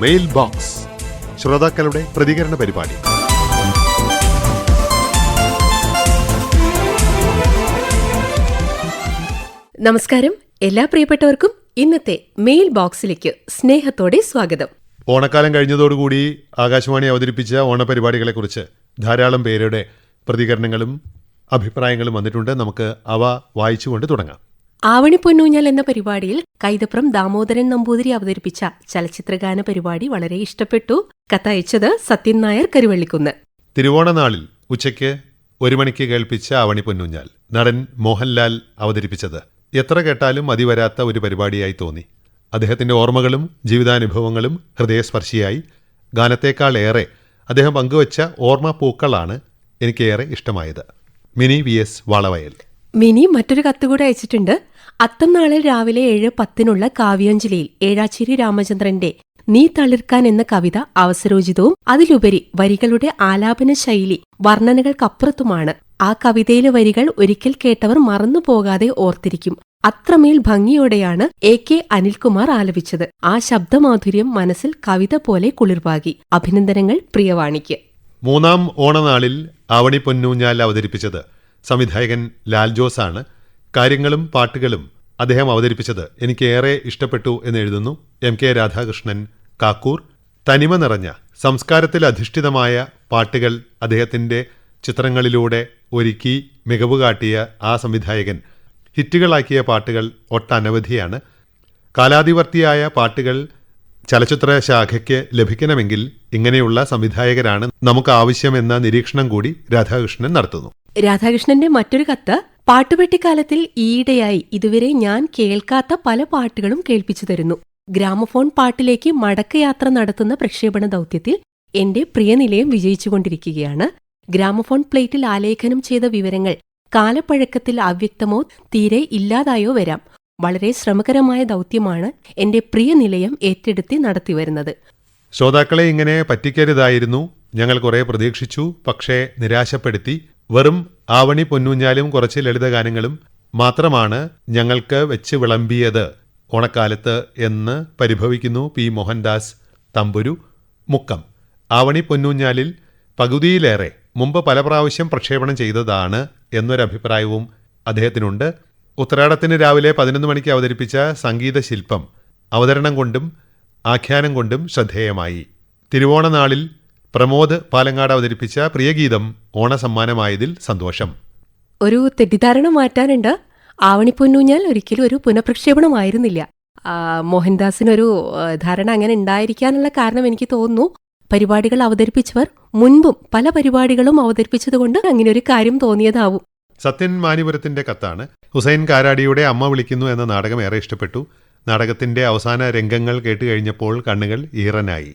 Mail box ശ്രോതാക്കളുടെ പ്രതികരണ പരിപാടി. നമസ്കാരം. എല്ലാ പ്രിയപ്പെട്ടവർക്കും ഇന്നത്തെ മെയിൽ ബോക്സിലേക്ക് സ്നേഹത്തോടെ സ്വാഗതം. ഓണക്കാലം കഴിഞ്ഞതോടുകൂടി ആകാശവാണി അവതരിപ്പിച്ച ഓണപരിപാടികളെക്കുറിച്ച് ധാരാളം പേരുടെ പ്രതികരണങ്ങളും അഭിപ്രായങ്ങളും വന്നിട്ടുണ്ട്. നമുക്ക് അവ വായിച്ചുകൊണ്ട് തുടങ്ങാം. ആവണി പൊന്നൂഞ്ഞൽ എന്ന പരിപാടിയിൽ കൈതപ്രം ദാമോദരൻ നമ്പൂതിരി അവതരിപ്പിച്ച ചലച്ചിത്രഗാന പരിപാടി വളരെ ഇഷ്ടപ്പെട്ടു. കത്തയച്ചത് സത്യൻ നായർ കരുവള്ളിക്കുന്ന്. തിരുവോണനാളിൽ ഉച്ചയ്ക്ക് ഒരു മണിക്ക് കേൾപ്പിച്ച ആവണി പൊന്നൂഞ്ഞാൽ നടൻ മോഹൻലാൽ അവതരിപ്പിച്ചത്. എത്ര കേട്ടാലും മതിവരാത്ത ഒരു പരിപാടിയായി തോന്നി. അദ്ദേഹത്തിന്റെ ഓർമ്മകളും ജീവിതാനുഭവങ്ങളും ഹൃദയസ്പർശിയായി. ഗാനത്തേക്കാൾ ഏറെ അദ്ദേഹം പങ്കുവച്ച ഓർമ്മ പൂക്കളാണ് എനിക്കേറെ ഇഷ്ടമായത്. Mini V S Valavayal. Mini മറ്റൊരു കത്ത് കൂടെ അയച്ചിട്ടുണ്ട്. അത്തം നാളെ രാവിലെ ഏഴ് പത്തിനുള്ള കാവ്യാഞ്ജലിയിൽ ഏഴാച്ചേരി രാമചന്ദ്രന്റെ നീ തളിർക്കാൻ എന്ന കവിത അവസരോചിതവും അതിലുപരി വരികളുടെ ആലാപന ശൈലി വർണനകൾക്കപ്പുറത്തുമാണ്. ആ കവിതയിലെ വരികൾ ഒരിക്കൽ കേട്ടവർ മറന്നു പോകാതെ ഓർത്തിരിക്കും. അത്രമേൽ ഭംഗിയോടെയാണ് എ കെ അനിൽകുമാർ ആലപിച്ചത്. ആ ശബ്ദമാധുര്യം മനസ്സിൽ കവിത പോലെ കുളിർവാകി. അഭിനന്ദനങ്ങൾ പ്രിയവാണിക്ക്. മൂന്നാം ഓണനാളിൽ ആവണി പൊന്നൂഞ്ഞാൽ അവതരിപ്പിച്ചത് സംവിധായകൻ ലാൽ ജോസ് ആണ് കാര്യങ്ങളും പാട്ടുകളും അദ്ദേഹം അവതരിപ്പിച്ചത് എനിക്ക് ഏറെ ഇഷ്ടപ്പെട്ടു എന്ന് എഴുതുന്നു എം കെ രാധാകൃഷ്ണൻ കാക്കൂർ. തനിമ നിറഞ്ഞ സംസ്കാരത്തിൽ അധിഷ്ഠിതമായ പാട്ടുകൾ അദ്ദേഹത്തിന്റെ ചിത്രങ്ങളിലൂടെ ഒരുക്കി മികവ് കാട്ടിയ ആ സംവിധായകൻ. ഹിറ്റുകളാക്കിയ പാട്ടുകൾ ഒട്ടനവധിയാണ്. കാലാതിവർത്തിയായ പാട്ടുകൾ ചലച്ചിത്ര ശാഖയ്ക്ക് ലഭിക്കണമെങ്കിൽ ഇങ്ങനെയുള്ള സംവിധായകരാണ് നമുക്ക് ആവശ്യമെന്ന നിരീക്ഷണം കൂടി രാധാകൃഷ്ണൻ നടത്തുന്നു. രാധാകൃഷ്ണന്റെ മറ്റൊരു കത്ത് പാട്ടുപെട്ടിക്കാലത്തിൽ ഈയിടെയായി ഇതുവരെ ഞാൻ കേൾക്കാത്ത പല പാട്ടുകളും കേൾപ്പിച്ചു തരുന്നു. ഗ്രാമഫോൺ പാട്ടിലേക്ക് മടക്കയാത്ര നടത്തുന്ന പ്രക്ഷേപണ ദൗത്യത്തിൽ എന്റെ പ്രിയനിലയം വിജയിച്ചുകൊണ്ടിരിക്കുകയാണ്. ഗ്രാമഫോൺ പ്ലേറ്റിൽ ആലേഖനം ചെയ്ത വിവരങ്ങൾ കാലപ്പഴക്കത്തിൽ അവ്യക്തമോ തീരെ ഇല്ലാതായോ വരാം. വളരെ ശ്രമകരമായ ദൗത്യമാണ് എന്റെ പ്രിയ നിലയം ഏറ്റെടുത്തി നടത്തിവരുന്നത്. ശ്രോതാക്കളെ ഇങ്ങനെ പറ്റിക്കരുതായിരുന്നു. ഞങ്ങൾ കുറെ പ്രതീക്ഷിച്ചു പക്ഷേ നിരാശപ്പെടുത്തി. വെറും ആവണി പൊന്നൂഞ്ഞാലും കുറച്ച് ലളിത ഗാനങ്ങളും മാത്രമാണ് ഞങ്ങൾക്ക് വെച്ച് വിളമ്പിയത് ഓണക്കാലത്ത് എന്ന് പരിഭവിക്കുന്നു പി മോഹൻദാസ് തമ്പുരു മുക്കം. ആവണി പൊന്നൂഞ്ഞാലിൽ പകുതിയിലേറെ മുമ്പ് പല പ്രാവശ്യം പ്രക്ഷേപണം ചെയ്തതാണ് എന്നൊരഭിപ്രായവും അദ്ദേഹത്തിനുണ്ട്. ഉത്രാടത്തിന് രാവിലെ പതിനൊന്ന് മണിക്ക് അവതരിപ്പിച്ച സംഗീത ശില്പം അവതരണം കൊണ്ടും ആഖ്യാനം കൊണ്ടും ശ്രദ്ധേയമായി. തിരുവോണനാളിൽ പ്രമോദ് പാലങ്ങാട് അവതരിപ്പിച്ച പ്രിയഗീതം ഓണസമ്മാനമായതിൽ സന്തോഷം. ഒരു തെറ്റിദ്ധാരണ മാറ്റാനുണ്ട്. ആവണിപ്പൊന്നൂഞ്ഞാൽ ഒരിക്കലും ഒരു പുനഃപ്രക്ഷേപണമായിരുന്നില്ല. മോഹൻദാസിനൊരു ധാരണ അങ്ങനെ ഉണ്ടായിരിക്കാനുള്ള കാരണം എനിക്ക് തോന്നുന്നു. പരിപാടികൾ അവതരിപ്പിച്ചവർ മുൻപും പല പരിപാടികളും അവതരിപ്പിച്ചതുകൊണ്ട് അങ്ങനെ ഒരു കാര്യം തോന്നിയതാവും. സത്യൻ മാനിപുരത്തിന്റെ കത്താണ്. ഹുസൈൻ കാരാടിയുടെ അമ്മ വിളിക്കുന്നു എന്ന നാടകം ഏറെ ഇഷ്ടപ്പെട്ടു. നാടകത്തിന്റെ അവസാന രംഗങ്ങൾ കേട്ടുകഴിഞ്ഞപ്പോൾ കണ്ണുകൾ ഈറനായി.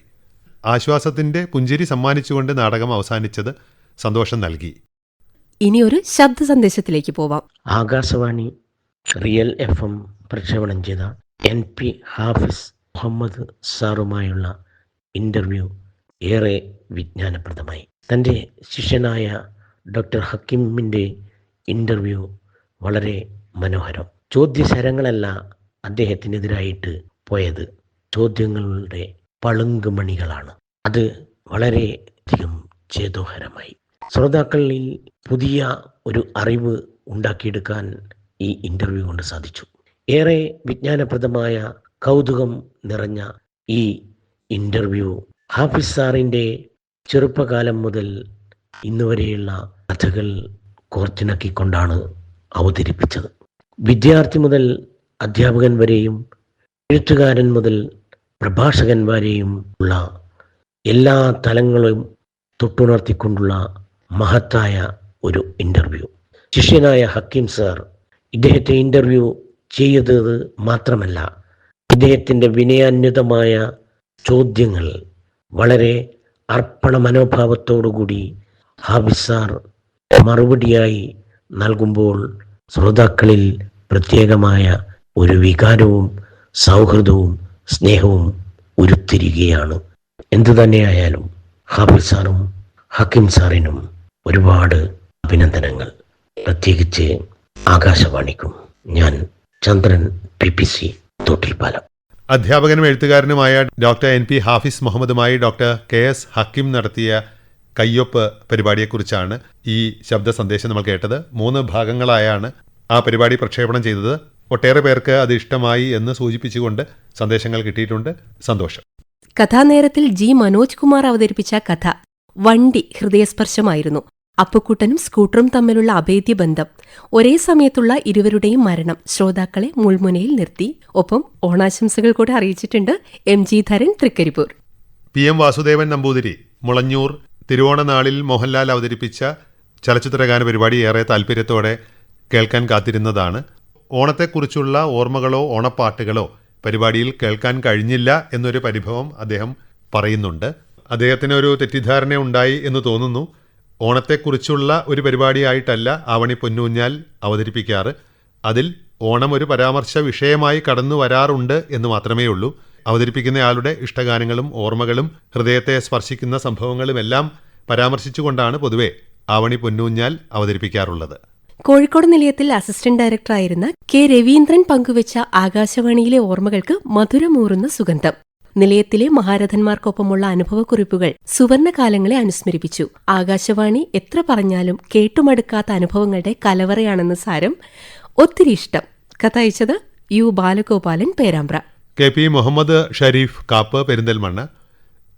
ആശ്വാസത്തിന്റെ പുഞ്ചിരി സമ്മാനിച്ചുകൊണ്ട് നാടകം അവസാനിച്ചത് സന്തോഷം നൽകി. ഇനി ഒരു ശബ്ദ സന്ദേശത്തിലേക്ക് പോവാം. ആകാശവാണി റിയൽ എഫ് എം പ്രക്ഷേപണം ചെയ്ത എൻ പി ഹാഫിസ് മുഹമ്മദ് സാറുമായുള്ള ഇന്റർവ്യൂ ഏറെ വിജ്ഞാനപ്രദമായി. തന്റെ ശിഷ്യനായ ഡോക്ടർ ഹക്കിമിന്റെ ഇന്റർവ്യൂ വളരെ മനോഹരം. ചോദ്യശരങ്ങളല്ല അദ്ദേഹത്തിനെതിരായിട്ട് പോയത്. ചോദ്യങ്ങളുടെ പളുങ്കുമണികളാണ്. അത് വളരെ അധികം ചേതോഹരമായി. ശ്രോതാക്കളിൽ പുതിയ ഒരു അറിവ് ഉണ്ടാക്കിയെടുക്കാൻ ഈ ഇന്റർവ്യൂ കൊണ്ട് സാധിച്ചു. ഏറെ വിജ്ഞാനപ്രദമായ കൗതുകം നിറഞ്ഞ ഈ ഇന്റർവ്യൂ ഹാഫിസ് സാറിന്റെ ചെറുപ്പകാലം മുതൽ ഇന്നുവരെയുള്ള കഥകൾ കോർത്തിണക്കിക്കൊണ്ടാണ് അവതരിപ്പിച്ചത്. വിദ്യാർത്ഥി മുതൽ അധ്യാപകൻ വരെയും എഴുത്തുകാരൻ മുതൽ പ്രഭാഷകൻ വരെയും ഉള്ള എല്ലാ തലങ്ങളും തൊട്ടുണർത്തിക്കൊണ്ടുള്ള മഹത്തായ ഒരു ഇന്റർവ്യൂ ശിഷ്യനായ ഹക്കീം സാർ ഇദ്ദേഹത്തെ ഇന്റർവ്യൂ ചെയ്തത് മാത്രമല്ല ഇദ്ദേഹത്തിന്റെ വിനയാന്വിതമായ ചോദ്യങ്ങൾ വളരെ അർപ്പണ മനോഭാവത്തോടുകൂടി ഹാബിസ് സാർ മറുപടിയായി നൽകുമ്പോൾ ശ്രോതാക്കളിൽ പ്രത്യേകമായ ഒരു വികാരവും സൗഹൃദവും സ്നേഹവും ഉരുത്തിരിയുകയാണ്. എന്തു തന്നെയായാലും ഹാഫിസ് സാറും ഹക്കിം സാറിനും ഒരുപാട് അഭിനന്ദനങ്ങൾ. പ്രത്യേകിച്ച് ആകാശവാണിക്കും. ഞാൻ Chandran P P C Thottilpalam അധ്യാപകനും എഴുത്തുകാരനുമായ ഡോക്ടർ എൻ പി ഹാഫിസ് മുഹമ്മദുമായി ഡോക്ടർ കെ എസ് ഹക്കിം നടത്തിയ കയ്യൊപ്പ് പരിപാടിയെക്കുറിച്ചാണ് ഈ ശബ്ദ സന്ദേശം നമ്മൾ കേട്ടത്. മൂന്ന് ഭാഗങ്ങളായാണ് ആ പരിപാടി പ്രക്ഷേപണം ചെയ്തത്. ഒട്ടേറെ പേർക്ക് അത് ഇഷ്ടമായി എന്ന് സൂചിപ്പിച്ചുകൊണ്ട് സന്ദേശങ്ങൾ കിട്ടിയിട്ടുണ്ട്. സന്തോഷം. കഥാനേരത്തിൽ ജി മനോജ് കുമാർ അവതരിപ്പിച്ച കഥ വണ്ടി ഹൃദയസ്പർശമായിരുന്നു. അപ്പുക്കുട്ടനും സ്കൂട്ടറും തമ്മിലുള്ള അഭേദ്യ ബന്ധം ഒരേ സമയത്തുള്ള ഇരുവരുടെയും മരണം ശ്രോതാക്കളെ മുൾമുനയിൽ നിർത്തി. ഒപ്പം ഓണാശംസകൾ കൂടെ അറിയിച്ചിട്ടുണ്ട് M G Dharan Thrikaripur. P M Vasudevan Namboothiri Mulanjur തിരുവോണനാളിൽ Mohanlal അവതരിപ്പിച്ച ചലച്ചിത്രഗാന പരിപാടി ഏറെ താല്പര്യത്തോടെ കേൾക്കാൻ കാത്തിരുന്നതാണ് ഓണത്തെക്കുറിച്ചുള്ള ഓർമ്മകളോ ഓണപ്പാട്ടുകളോ പരിപാടിയിൽ കേൾക്കാൻ കഴിഞ്ഞില്ല എന്നൊരു പരിഭവം അദ്ദേഹം പറയുന്നുണ്ട്. അദ്ദേഹത്തിന് ഒരു തെറ്റിദ്ധാരണ ഉണ്ടായി എന്ന് തോന്നുന്നു. ഓണത്തെക്കുറിച്ചുള്ള ഒരു പരിപാടിയായിട്ടല്ല ആവണി പൊന്നൂഞ്ഞാൽ അവതരിപ്പിക്കാറ്. അതിൽ ഓണം ഒരു പരാമർശ വിഷയമായി കടന്നു വരാറുണ്ട് എന്ന് മാത്രമേ ഉള്ളൂ അവതരിപ്പിക്കുന്നയാളുടെ ഇഷ്ടഗാനങ്ങളും ഓർമ്മകളും ഹൃദയത്തെ സ്പർശിക്കുന്ന സംഭവങ്ങളുമെല്ലാം പരാമർശിച്ചുകൊണ്ടാണ് പൊതുവെ ആവണി പൊന്നൂഞ്ഞാൽ അവതരിപ്പിക്കാറുള്ളത്. കോഴിക്കോട് നിലയത്തിൽ അസിസ്റ്റന്റ് ഡയറക്ടറായിരുന്ന കെ രവീന്ദ്രൻ പങ്കുവച്ച ആകാശവാണിയിലെ ഓർമ്മകൾക്ക് മധുരമൂറുന്ന സുഗന്ധം. നിലയത്തിലെ മഹാരഥന്മാർക്കൊപ്പമുള്ള അനുഭവക്കുറിപ്പുകൾ സുവർണകാലങ്ങളെ അനുസ്മരിപ്പിച്ചു. ആകാശവാണി എത്ര പറഞ്ഞാലും കേട്ടുമടുക്കാത്ത അനുഭവങ്ങളുടെ കലവറയാണെന്ന് സാരം ഒത്തിരി ഇഷ്ടം. കഥ അയച്ചത് U Balagopalan Perambra. K P Muhammad Sharif Kappu Perinthalmanna.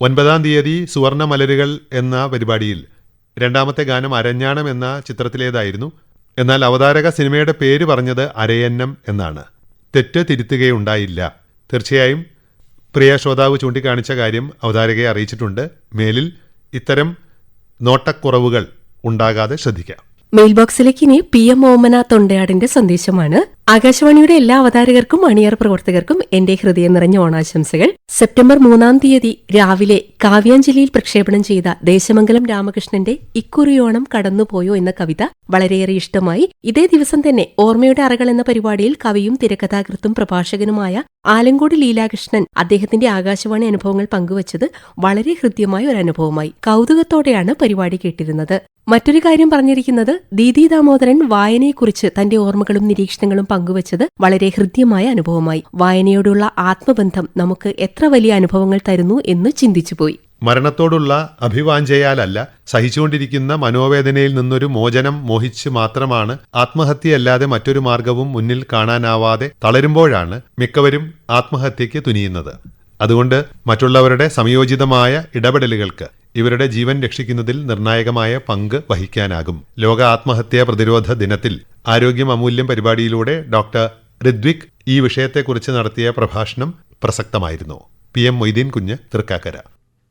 ഒൻപതാം തീയതി സുവർണ മലരുകൾ എന്ന പരിപാടിയിൽ രണ്ടാമത്തെ ഗാനം അരഞ്ഞാണം എന്ന ചിത്രത്തിലേതായിരുന്നു എന്നാൽ അവതാരക സിനിമയുടെ പേര് പറഞ്ഞത് അരയന്നം എന്നാണ്. തെറ്റ് തിരുത്തുകയുണ്ടായില്ല. തീർച്ചയായും പ്രിയ ശ്രോതാവ് ചൂണ്ടിക്കാണിച്ച കാര്യം അവതാരകയെ അറിയിച്ചിട്ടുണ്ട്. മേലിൽ ഇത്തരം നോട്ടക്കുറവുകൾ ഉണ്ടാകാതെ ശ്രദ്ധിക്കാം. മെയിൽ ബോക്സിലേക്ക് ഇനി പി എം ഓമന തൊണ്ടയാടിന്റെ സന്ദേശമാണ്. ആകാശവാണിയുടെ എല്ലാ അവതാരകർക്കും അണിയർ പ്രവർത്തകർക്കും എന്റെ ഹൃദയം നിറഞ്ഞ ഓണാശംസകൾ. സെപ്റ്റംബർ മൂന്നാം തീയതി രാവിലെ കാവ്യാഞ്ജലിയിൽ പ്രക്ഷേപണം ചെയ്ത ദേശമംഗലം രാമകൃഷ്ണന്റെ ഇക്കുറിയോണം കടന്നുപോയോ എന്ന കവിത വളരെയേറെ ഇഷ്ടമായി. ഇതേ ദിവസം തന്നെ ഓർമ്മയുടെ അറകൾ എന്ന പരിപാടിയിൽ കവിയും തിരക്കഥാകൃത്തും പ്രഭാഷകനുമായ ആലങ്കോട് ലീലാകൃഷ്ണൻ അദ്ദേഹത്തിന്റെ ആകാശവാണി അനുഭവങ്ങൾ പങ്കുവച്ചത് വളരെ ഹൃദ്യമായ ഒരു അനുഭവമായി. കൗതുകത്തോടെയാണ് പരിപാടി കേട്ടിരുന്നത്. മറ്റൊരു കാര്യം പറഞ്ഞിരിക്കുന്നത് ദീദി ദാമോദരൻ വായനയെക്കുറിച്ച് തന്റെ ഓർമ്മകളും നിരീക്ഷണങ്ങളും പങ്കുവച്ചത് വളരെ ഹൃദ്യമായ അനുഭവമായി. വായനയോടുള്ള ആത്മബന്ധം നമുക്ക് എത്ര വലിയ അനുഭവങ്ങൾ തരുന്നു എന്ന് ചിന്തിച്ചുപോയി. മരണത്തോടുള്ള അഭിവാഞ്ചയാലല്ല സഹിച്ചുകൊണ്ടിരിക്കുന്ന മനോവേദനയിൽ നിന്നൊരു മോചനം മോഹിച്ച് മാത്രമാണ് ആത്മഹത്യയല്ലാതെ മറ്റൊരു മാർഗവും മുന്നിൽ കാണാനാവാതെ തളരുമ്പോഴാണ് മിക്കവരും ആത്മഹത്യയ്ക്ക് തുനിയുന്നത്. അതുകൊണ്ട് മറ്റുള്ളവരുടെ സംയോജിതമായ ഇടപെടലുകൾക്ക് ഇവരുടെ ജീവൻ രക്ഷിക്കുന്നതിൽ നിർണായകമായ പങ്ക് വഹിക്കാനാകും. ലോക ആത്മഹത്യാ പ്രതിരോധ ദിനത്തിൽ ആരോഗ്യം അമൂല്യം പരിപാടിയിലൂടെ ഡോക്ടർ ഋദ്വിക് ഈ വിഷയത്തെക്കുറിച്ച് നടത്തിയ പ്രഭാഷണം പ്രസക്തമായിരുന്നു. പി എം മൊയ്തീൻ കുഞ്ഞ് തൃക്കാക്കര.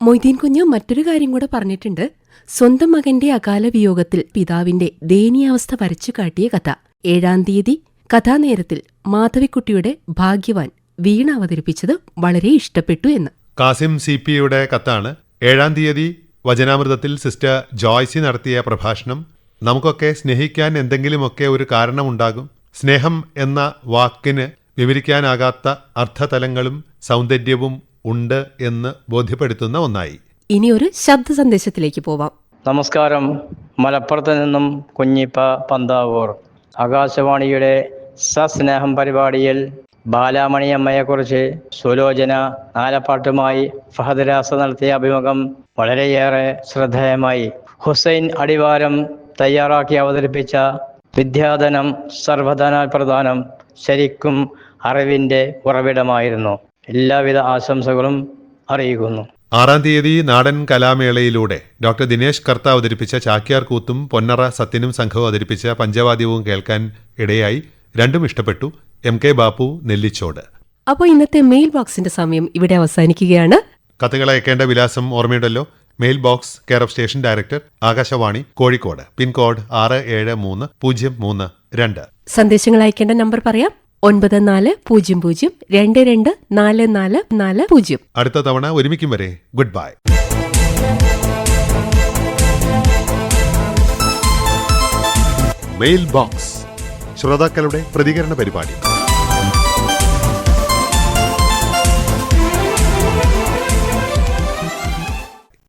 മൊയ്തീൻ കുഞ്ഞ് മറ്റൊരു കാര്യം കൂടെ പറഞ്ഞിട്ടുണ്ട്. സ്വന്തം മകന്റെ അകാല വിയോഗത്തിൽ പിതാവിന്റെ ദയനീയാവസ്ഥ വരച്ചു കാട്ടിയ കഥ. ഏഴാം തീയതി കഥാനേരത്തിൽ മാധവിക്കുട്ടിയുടെ ഭാഗ്യവാൻ വീണ അവതരിപ്പിച്ചത് വളരെ ഇഷ്ടപ്പെട്ടു എന്ന്. കാസിം സി പിയുടെ കത്താണ് ഏഴാം തീയതി വചനാമൃതത്തിൽ സിസ്റ്റർ ജോയ്സി നടത്തിയ പ്രഭാഷണം നമുക്കൊക്കെ സ്നേഹിക്കാൻ എന്തെങ്കിലുമൊക്കെ ഒരു കാരണമുണ്ടാകും. സ്നേഹം എന്ന വാക്കിന് വിവരിക്കാനാകാത്ത അർത്ഥതലങ്ങളും സൗന്ദര്യവും ഉണ്ട് എന്ന് ബോധ്യപ്പെടുത്തുന്ന ഒന്നായി. ഇനി ഒരു ശബ്ദ സന്ദേശത്തിലേക്ക് പോവാം. നമസ്കാരം. മലപ്പുറത്ത് നിന്നും കുഞ്ഞിപ്പ പന്താവൂർ. ആകാശവാണിയുടെ സസ്നേഹം പരിപാടിയിൽ ബാലാമണി അമ്മയെക്കുറിച്ച് സുലോചന നാലപ്പാട്ടുമായി ഫഹദ് രാസ നടത്തിയ അഭിമുഖം വളരെയേറെ ശ്രദ്ധേയമായി. ഹുസൈൻ അടിവാരം തയ്യാറാക്കി അവതരിപ്പിച്ച വിദ്യാധനം സർവധന പ്രധാനം ശരിക്കും അറിവിന്റെ ഉറവിടമായിരുന്നു. എല്ലാവിധ ആശംസകളും അറിയിക്കുന്നു. ആറാം തീയതി നാടൻ കലാമേളയിലൂടെ ഡോക്ടർ ദിനേശ് കർത്ത അവതരിപ്പിച്ച ചാക്യാർ കൂത്തും പൊന്നറ സത്യനും സംഘവും അവതരിപ്പിച്ച പഞ്ചവാദ്യവും കേൾക്കാൻ ഇടയായി. രണ്ടും ഇഷ്ടപ്പെട്ടു. M K Bappu Nellichode. അപ്പോൾ ഇന്നത്തെ മെയിൽ ബോക്സിന്റെ സമയം ഇവിടെ അവസാനിക്കുകയാണ്. കഥകൾ അയക്കേണ്ട വിലാസം ഓർമ്മയുണ്ടല്ലോ? Mail box care of station director Akashvani Kozhikode. Pin code ആറ് ഏഴ് മൂന്ന് പൂജ്യം മൂന്ന് രണ്ട്. സന്ദേശങ്ങൾ അയക്കേണ്ട നമ്പർ പറയാം. ഒൻപത് നാല് പൂജ്യം പൂജ്യം രണ്ട് രണ്ട് നാല് നാല് നാല് പൂജ്യം. അടുത്ത തവണ ഒരുമിക്കും വരെ. Good bye. മെയിൽ ബോക്സ് ശ്രോതാക്കളുടെ പ്രതികരണ പരിപാടി.